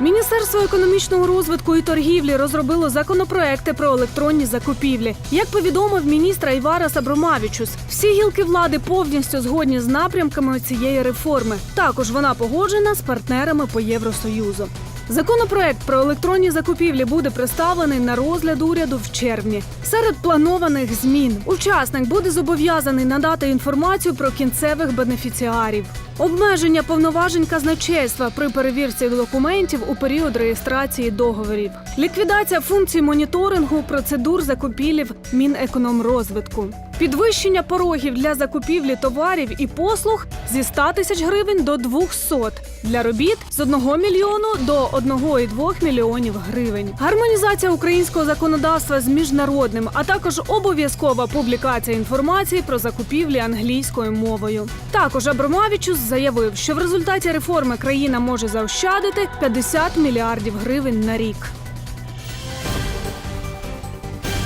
Міністерство економічного розвитку і торгівлі розробило законопроекти про електронні закупівлі. Як повідомив міністр Айварас Абромавічус, всі гілки влади повністю згодні з напрямками цієї реформи. Також вона погоджена з партнерами по Євросоюзу. Законопроект про електронні закупівлі буде представлений на розгляд уряду в червні. Серед планованих змін учасник буде зобов'язаний надати інформацію про кінцевих бенефіціарів. Обмеження повноважень казначейства при перевірці документів у період реєстрації договорів, ліквідація функцій моніторингу процедур закупівлів Мінекономрозвитку, підвищення порогів для закупівлі товарів і послуг зі 100 тисяч гривень до 200, для робіт з 1 мільйону до 1,2 мільйонів гривень. Гармонізація українського законодавства з міжнародним, а також обов'язкова публікація інформації про закупівлі англійською мовою. Також Абрамавічус заявив, що в результаті реформи країна може заощадити 50 мільярдів гривень на рік.